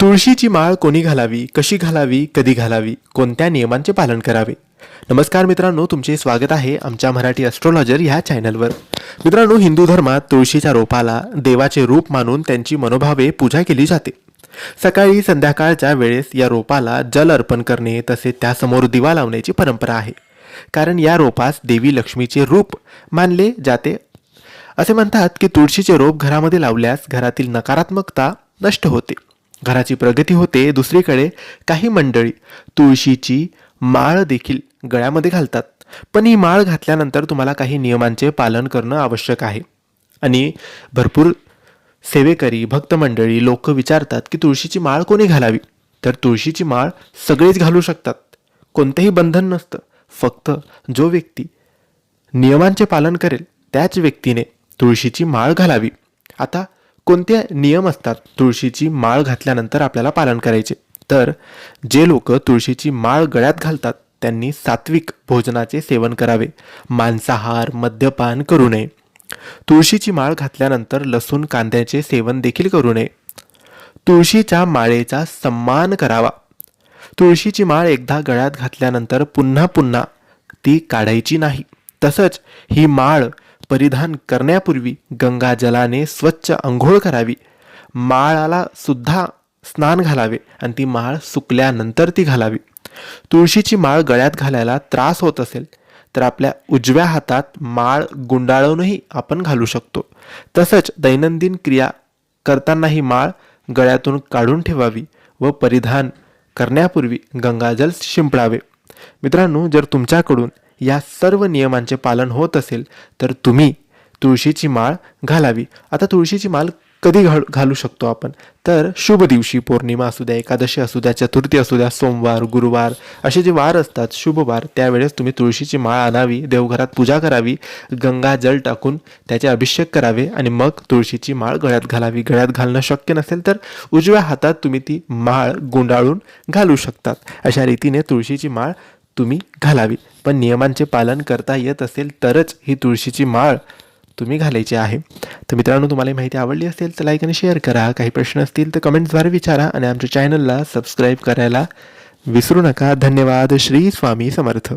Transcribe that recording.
तुळशीची माळ कोणी घालावी कशी घालावी कधी घालावी कोणत्या नियमांचे पालन करावे? नमस्कार मित्रांनो तुमचे स्वागत आहे आमच्या मराठी ॲस्ट्रॉलॉजर ह्या चॅनलवर मित्रांनो हिंदू धर्मात तुळशीच्या रोपाला देवाचे रूप मानून त्यांची मनोभावे पूजा केली जाते. सकाळी संध्याकाळच्या वेळेस या रोपाला जल अर्पण करणे तसेच त्यासमोर दिवा लावण्याची परंपरा आहे. कारण या रोपास देवी लक्ष्मीचे रूप मानले जाते. असे म्हणतात की तुळशीचे रोप घरामध्ये लावल्यास घरातील नकारात्मकता नष्ट होते. घराची प्रगती होते दुसरीकडे काही मंडळी तुळशीची माळ देखील गळ्यामध्ये घालतात. पण ही माळ घातल्यानंतर तुम्हाला काही नियमांचे पालन करणं आवश्यक आहे. आणि भरपूर सेवेकरी भक्त मंडळी लोक विचारतात की तुळशीची माळ कोणी घालावी? तर तुळशीची माळ सगळेच घालू शकतात. कोणतंही बंधन नसतं. फक्त जो व्यक्ती नियमांचे पालन करेल त्याच व्यक्तीने तुळशीची माळ घालावी. आता कोणते नियम असतात? तुळशीची माळ घातल्यानंतर आपल्याला पालन करायचे. तर जे लोक तुळशीची माळ गळ्यात घालतात त्यांनी सात्विक भोजनाचे सेवन करावे. मांसाहार मद्यपान करू नये. तुळशीची माळ घातल्यानंतर लसूण कांद्याचे सेवन देखील करू नये. तुळशीच्या माळेचा सन्मान करावा. तुळशीची माळ एकदा गळ्यात घातल्यानंतर पुन्हा पुन्हा ती काढायची नाही. तसंच ही माळ परिधान करण्यापूर्वी गंगाजलाने स्वच्छ अंघोळ करावी. माळाला सुद्धा स्नान घालावे आणि ती माळ सुकल्यानंतर ती घालावी. तुळशीची माळ गळ्यात घालायला त्रास होत असेल तर आपल्या उजव्या हातात माळ गुंडाळूनही आपण घालू शकतो. तसंच दैनंदिन क्रिया करताना ही माळ गळ्यातून काढून ठेवावी व परिधान करण्यापूर्वी गंगाजल शिंपडावे. मित्रांनो जर तुमच्याकडून या सर्व नियमांचे पालन होत असेल तर तुम्ही तुळशीची माळ घालावी. आता तुळशीची माळ कधी घाल घालू शकतो आपण? तर शुभ दिवशी पौर्णिमा असू द्या एकादशी असू द्या चतुर्थी असू द्या सोमवार गुरुवार असे जे वार असतात शुभ वार त्यावेळेस तुम्ही तुळशीची माळ आणावी देवघरात पूजा करावी गंगा जल टाकून त्याचे अभिषेक करावे आणि मग तुळशीची माळ गळ्यात घालावी. गळ्यात घालणं शक्य नसेल तर उजव्या हातात तुम्ही ती माळ गुंडाळून घालू शकतात. अशा रीतीने तुळशीची माळ तुम्ही घालावी. पण नियमांचे पालन करता येत असेल तरच ही तुळशीची माळ तुम्ही घालायची आहे. तर मित्रांनो तुम्हाला माहिती आवडली असेल तर लाईक आणि शेअर करा. काही प्रश्न असतील तर कमेंट्सद्वारे विचारा आणि आमच्या चॅनलला सबस्क्राईब करायला विसरू नका. धन्यवाद. श्री स्वामी समर्थ.